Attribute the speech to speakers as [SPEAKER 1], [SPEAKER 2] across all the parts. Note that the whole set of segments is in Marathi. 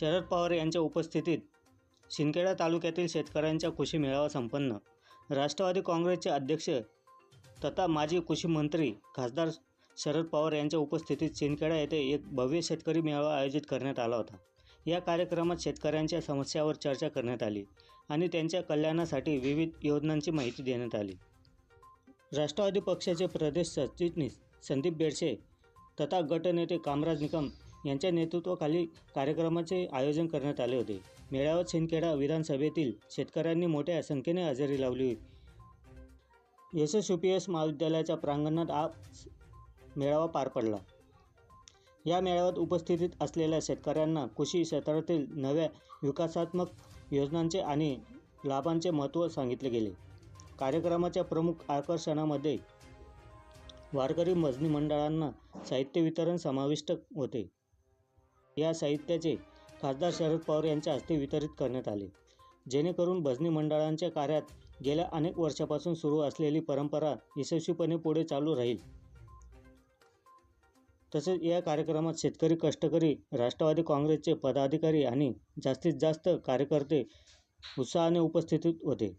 [SPEAKER 1] शरद पवार यांच्या उपस्थितीत शिंदखेडा तालुक्यातील शेतकऱ्यांच्या कृषी मेळावा संपन्न. राष्ट्रवादी काँग्रेसचे अध्यक्ष तथा माजी कृषी मंत्री खासदार शरद पवार यांच्या उपस्थितीत शिंदखेडा येथे एक भव्य शेतकरी मेळावा आयोजित करण्यात आला होता. या कार्यक्रमात शेतकऱ्यांच्या समस्यावर चर्चा करण्यात आली आणि त्यांच्या कल्याणासाठी विविध योजनांची माहिती देण्यात आली. राष्ट्रवादी पक्षाचे प्रदेश सरचिटणीस संदीप बेडसे तथा गटनेते कामराज निकम यांच्या नेतृत्वाखाली कार्यक्रमाचे आयोजन करण्यात आले होते. मेळाव्यात शिंदखेडा विधानसभेतील शेतकऱ्यांनी मोठ्या संख्येने हजेरी लावली यशस्वी पी एस महाविद्यालयाच्या प्रांगणात हा मेळावा पार पडला. या मेळाव्यात उपस्थितीत असलेल्या शेतकऱ्यांना कृषी क्षेत्रातील नव्या विकासात्मक योजनांचे आणि लाभांचे महत्त्व सांगितले गेले. कार्यक्रमाच्या प्रमुख आकर्षणामध्ये वारकरी मजनी मंडळांना साहित्य वितरण समाविष्ट होते. या साहित्याचे खासदार शरद पवार यांच्या हस्ते वितरित करण्यात आले. जेणेकरून भजनी मंडळांच्या कार्यात गेल्या अनेक वर्षापासून सुरू असलेली परंपरा यशस्वीपणे पुढे चालू राहील. तसेच या कार्यक्रमात शेतकरी कष्टकरी राष्ट्रवादी काँग्रेसचे पदाधिकारी आणि जास्तीत जास्त कार्यकर्ते उत्साहाने उपस्थित होते.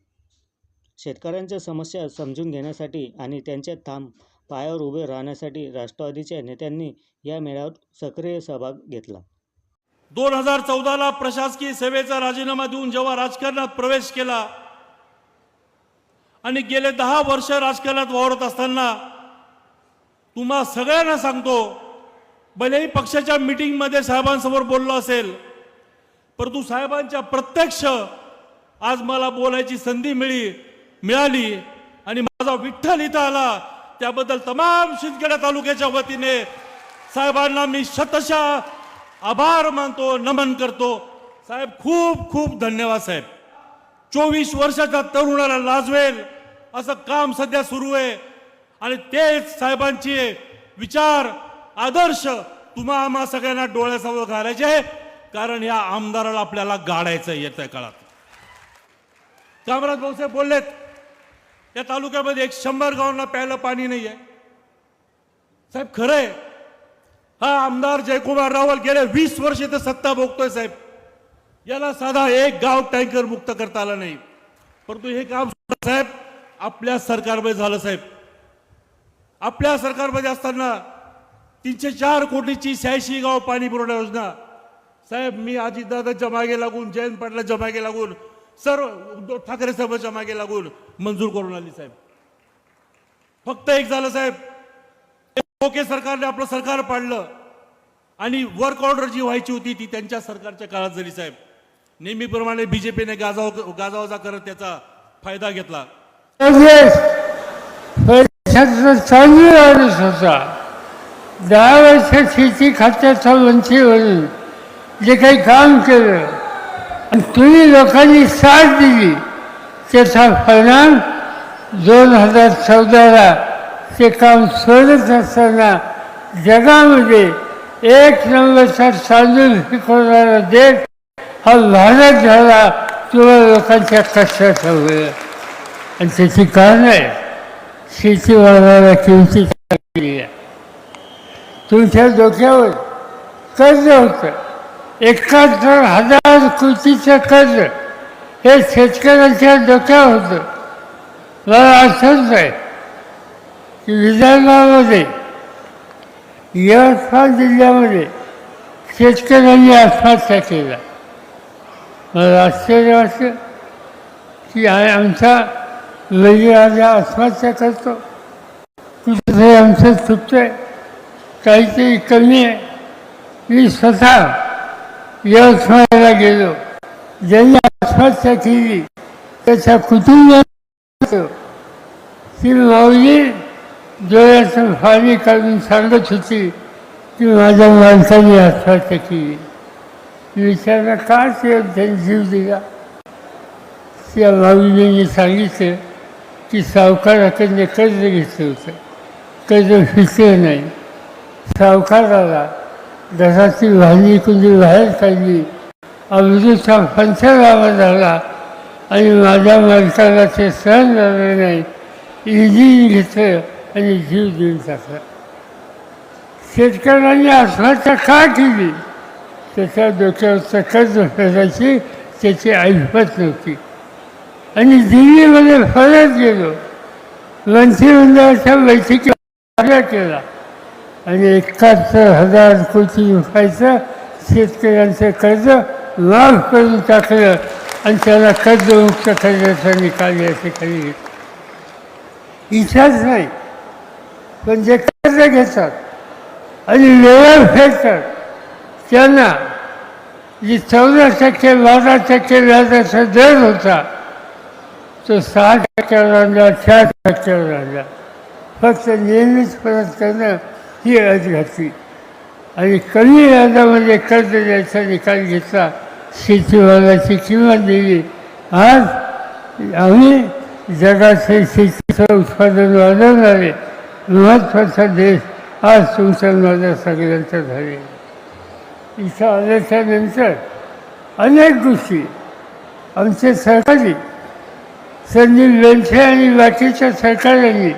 [SPEAKER 1] शेतकऱ्यांच्या समस्या समजून घेण्यासाठी आणि त्यांच्या थांब पायावर उभे राहण्यासाठी राष्ट्रवादीच्या नेत्यांनी या मेळाव्यात सक्रिय सहभाग घेतला.
[SPEAKER 2] दोन हजार चौदाला प्रशासकीय सेवेचा राजीनामा देऊन जेव्हा राजकारणात प्रवेश केला आणि गेले दहा वर्ष राजकारणात वावरत असताना तुम्हा सगळ्यांना सांगतो भलेही पक्षाच्या मीटिंगमध्ये साहेबांसमोर बोललो असेल परंतु साहेबांच्या प्रत्यक्ष आज मला बोलायची संधी मिळी मिळाली आणि माझा विठ्ठल इथं आला त्याबद्दल तमाम शिंदखेडा तालुक्याच्या वतीने साहेबांना मी शतशा आभार मानतो नमन करतो. साहेब खूप खूप धन्यवाद साहेब. चोवीस वर्षाच्या तरुणाला लाजवेल असं काम सध्या सुरू आहे. आणि तेच साहेबांचे विचार आदर्श तुम्हा आम्हा सगळ्यांना डोळ्यासमोर घालायचे आहे. कारण या आमदाराला आपल्याला गाडायचं येत्या काळात. कामराज भाऊसाहेब बोललेत या तालुक्यामध्ये एक शंभर गावांना प्यायला पाणी नाही आहे साहेब खरं आहे हा आमदार जयकुमार रावल गेल्या वीस वर्ष इथं सत्ता भोगतोय साहेब. याला साधा एक गाव टँकर मुक्त करता आला नाही. परंतु हे काम साहेब आपल्या सरकारमध्ये झालं साहेब. आपल्या सरकारमध्ये असताना तीनशे चार कोटीची शहाऐंशी गाव पाणी पुरवठा योजना. साहेब मी अजितदादाच्या मागे लागून जयंत पाटलाच्या मागे लागून सर्व उद्धव ठाकरे साहेबांच्या मागे लागून मंजूर करून आली साहेब. फक्त एक झालं साहेब. ओके सरकारने आपलं सरकार पाडलं आणि वर्क ऑर्डर जी व्हायची होती ती त्यांच्या सरकारच्या काळात झाली साहेब. नेहमीप्रमाणे बीजेपीने गाजाव गाजावाजा करत त्याचा फायदा घेतला.
[SPEAKER 3] होता दहा वर्ष शेती खात्याचा मंत्री जे काही काम केलं तुम्ही लोकांनी साथ दिली. त्याचा परिणाम दोन हजार चौदाला ते काम सोडत असताना जगामध्ये एक नंबरचा तांदूळ शिकवणारा देश हा भारत झाला किंवा लोकांच्या कष्टात वेळ आणि त्याची कारण आहे शेतीमालाला किमती तुमच्या डोक्यावर कर्ज होतं. एकाहत्तर हजार कोटीचं कर्ज हे शेतकऱ्यांच्या डोक्यावर होतं. मला आठवत आहे की विदर्भामध्ये यवतमाळ जिल्ह्यामध्ये शेतकऱ्यांनी आत्महत्या केला मला आश्चर्य वाटतं की आ- आमचा राजा आत्महत्या करतो. कुठेतरी आमचं चुकतंय. काहीतरी कमी आहे. मी स्वतः यवतमाळला गेलो. ज्यांनी आत्महत्या केली. त्याच्या कुटुंबात ती माऊली डोळ्याचं पाणी काढून सांगत होती की माझ्या माणसाने आत्महत्या केली. विचारला का ते त्यांनी जीव दिला? त्या माऊलीने सांगितलं की सावकाराकडे कर्ज घेतलं होतं. कर्ज फिरलं नाही. सावकाराला घराची भांडी कुंडी बाहेर काढली. अमृतचा पंचनामा झाला. आणि माझ्या मालकाला ते सहन झालं नाही. इंजिन घेतलं आणि जीव देऊन टाकला. शेतकऱ्यांनी आत्महत्या का केली? त्याच्या डोक्यावर कर्ज फेडायची त्याची ऐपत नव्हती. आणि दिल्लीमध्ये परत गेलो. मंत्रिमंडळाच्या बैठकी केला आणि एकाहत्तर हजार कोटी रुपयाचं शेतकऱ्यांचं कर्ज लाभ करून टाकलं आणि त्याला कर्जमुक्त करण्याचा निकाल असे काही इच्छाच नाही पण जे कर्ज घेतात आणि वेळेवर फेडतात त्यांना जी चौदा टक्के बारा टक्के व्याजाचा दर होता तो सहा टक्क्यावर आणला चार टक्क्यावर आणला फक्त नेहमीच परत करणं ही अट घातली. आणि कमी व्याजामध्ये कर्ज द्यायचा निकाल घेतला शेतीमालाची किंमत दिली. आज आम्ही जगाचे शेतीचं उत्पादन वाढवणारे महत्त्वाचा देश आज तुमच्या माझ्या सगळ्यांचा झाले इथं आल्याच्यानंतर अनेक गोष्टी. आमचे सरकारी संदीप बेंठे आणि बाकीच्या सरकारांनी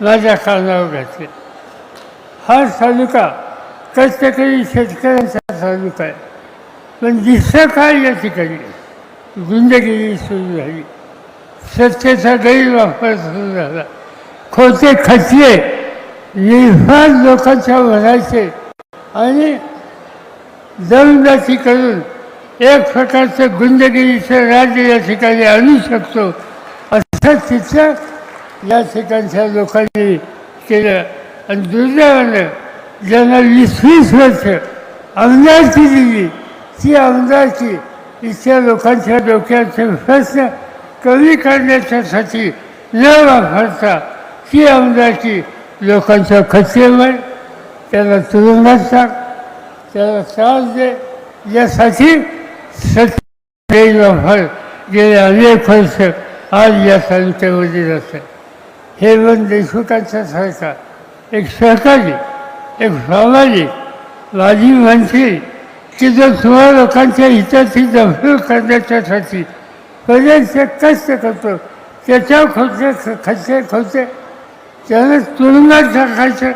[SPEAKER 3] माझ्या कानावर घातले. हा। तालुका कष्टकरी शेतकऱ्यांचा तालुका आहे पण दिसतं काय या ठिकाणी गुंडगिरी सुरू झाली सत्तेचा गैरवापर सुरू झाला खोटे खचले निर्फाद लोकांच्या भरायचे आणि दमदाटी करून एक प्रकारचं गुंडगिरीचं राज्य या ठिकाणी आणू शकतो। असं तिथं या ठिकाणच्या लोकांनी केलं आणि दुर्दैवानं ज्यांना वीस वीस वर्ष आमदारची दिली. ती आमदारची इथल्या लोकांच्या डोक्याचे प्रश्न कमी करण्याच्यासाठी न वापरता ती आमदारची लोकांच्या खचेवर त्याला तुरुंगात टाक. त्याला त्रास दे. यासाठी सत्य गैरवापर गेले अनेक वर्ष आज या संख्येमध्ये जात. हे पण देशमुखांचा सरकार एक सहकारी एक सामाजिक माझी मंत्री की जो तुम्हा लोकांच्या हिताची दखल करण्याच्यासाठी पर्यंत कष्ट करतो त्याच्यावर खोटे खर्चे खोटे त्यानं तुरुंगात टाकायचं.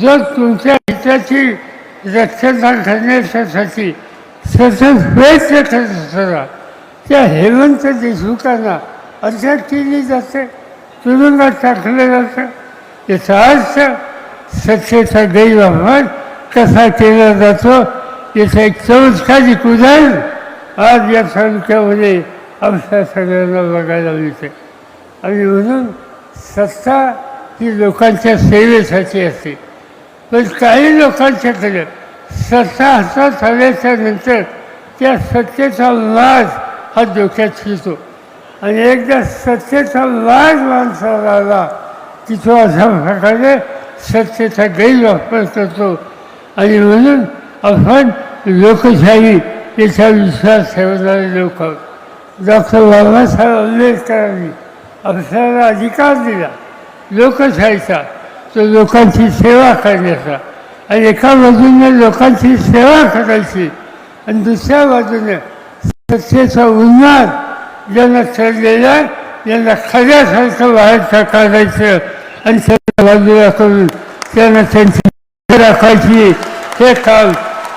[SPEAKER 3] जर तुमच्या हिताची रक्षता करण्याच्यासाठी सतत प्रयत्न करत असताना त्या हेमंत देशमुखांना अटक केली जाते तुरुंगात टाकलं जातं. याचा अर्थ सत्तेचा गैरवापर कसा केला जातो. याचं एक चमत्कारिक उदाहरण आज या तालुक्यामध्ये आमच्या सगळ्यांना बघायला मिळते. आणि म्हणून सत्ता ही लोकांच्या सेवेसाठी असते. पण काही लोकांच्याकडे सत्ता हातात आल्याच्यानंतर त्या सत्तेचा वाद हा डोक्यात शिरतो आणि एकदा सत्तेचा वाद माणसाला आला की अशा प्रकारे सत्तेचा गैरवापर करतो. आणि म्हणून आपण लोकशाही याचा विश्वास ठेवणारे लोक. डॉक्टर बाबासाहेब आंबेडकरांनी आपल्याला अधिकार दिला. लोकशाहीचा तो लोकांची सेवा करण्याचा. आणि एका बाजूने लोकांची सेवा करायची आणि दुसऱ्या बाजूने सत्तेचा उन्हार ज्यांना चढलेला यांना खऱ्यासारखं बाहेर काढायचं आणि त्यांना बाजूला करून त्यांना त्यांची राखायची. हे काम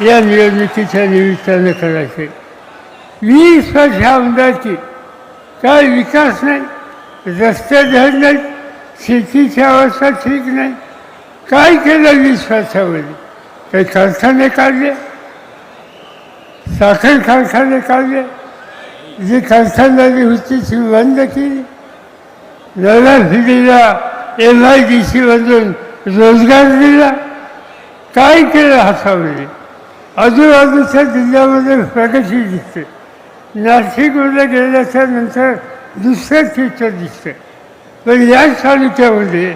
[SPEAKER 3] या निवडणुकीच्या निमित्तानं करायचे. वीस वर्ष आमदारची काय विकास नाही रस्ते धड नाहीत शेतीची अवस्था ठीक नाही. काय केलं वीस वर्षामध्ये? काही कारखाने काढले? साखर कारखाने काढले? जी कारखानदारी होती ती बंद केली. नव्या पिढीला एम आय डी सीमधून रोजगार दिला. काय केलं हातामध्ये? आजूबाजूच्या जिल्ह्यामध्ये प्रगती दिसते. नाशिकमध्ये गेल्याच्यानंतर दुसरं चित्र दिसतं पण या तालुक्यामध्ये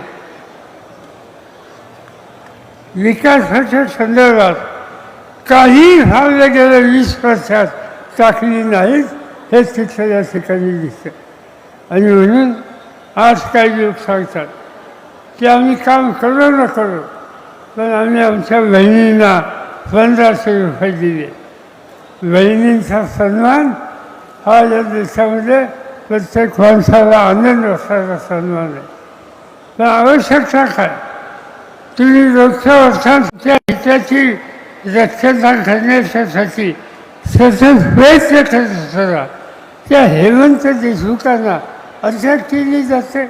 [SPEAKER 3] विकासाच्या संदर्भात काही भावल्या गेल्या वीस वर्षात टाकली नाहीत हे चित्र या ठिकाणी दिसतं आणि म्हणून आज काही लोक सांगतात की आम्ही काम करू न करू. पण आम्ही आमच्या बहिणींना पंधराशे रुपये दिले. बहिणींचा सन्मान हा या देशामध्ये प्रत्येक माणसाला आनंद असणारा सन्मान आहे. पण आवश्यकता काय? तुम्ही रोजच्या अर्थात त्या हिताची रक्षता करण्याच्यासाठी सतत प्रयत्न करत असताना त्या हेमंत देशमुखांना अटक केली जाते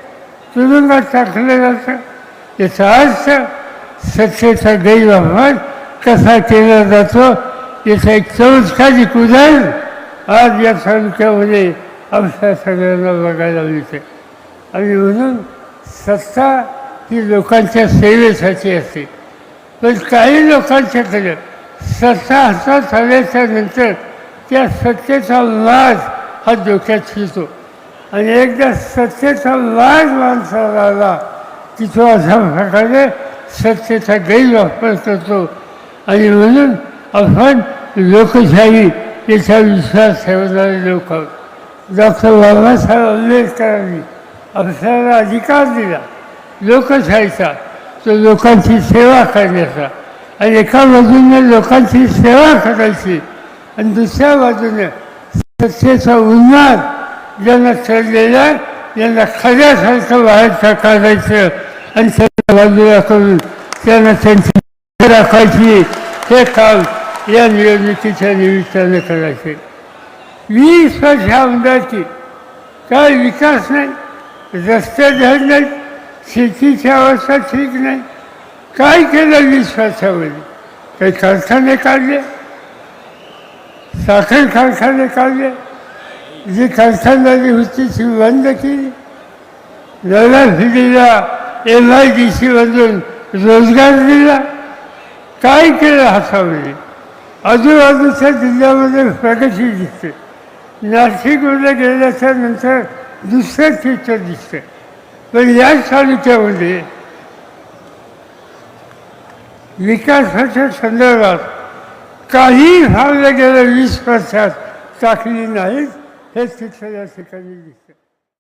[SPEAKER 3] तुरुंगात टाकलं जातं याचा अर्थ सत्तेचा गैरवापर कसा केला जातो? याचा एक चमत्कारिक उदाहरण आज या तालुक्यामध्ये आमच्या सगळ्यांना बघायला मिळते. आणि म्हणून सत्ता ही लोकांच्या सेवेसाठी असते पण काही लोकांच्याकडे सत्ता हातात आल्याच्यानंतर त्या सत्तेचा लाज हा डोक्यात शिरतो. आणि एकदा सत्तेचा लाज माणसाला आला की तो अशा प्रकारे सत्तेचा गैरवापर करतो आणि म्हणून आपण लोकशाही याचा विश्वास ठेवणारे लोक. डॉक्टर बाबासाहेब आंबेडकरांनी आपल्याला अधिकार दिला लोकशाहीचा. तो लोकांची सेवा करण्याचा. आणि एका बाजूने लोकांची सेवा करायची आणि दुसऱ्या बाजूने सत्तेचा उन्हात ज्यांना चढलेला ज्यांना यांना खऱ्यासारखं बाहेर काढायचं आणि त्यांना बाजूला करून त्यांना त्यांची राखायची. हे काम या निवडणुकीच्या निमित्तानं करायचे. वीस वर्ष आमदारची काय विकास नाही रस्ते धर नाही शेतीची अवस्था ठीक नाही. काय केलं वीस वर्षामध्ये? काही कारखाने काढले? साखर कारखाने काढले? जी कारखानदारी होती ती बंद केली नव्या एम आय डी सीमधून रोजगार दिला. काय केलं हातामध्ये आजूबाजूच्या जिल्ह्यामध्ये प्रगती दिसते. नाशिकमध्ये गेल्याच्यानंतर दुसरं चित्र दिसतं पण या तालुक्यामध्ये विकासाच्या संदर्भात काही भावल्या गेल्या वीस वर्षात टाकली नाहीत. हेच शिक्षण या ठिकाणी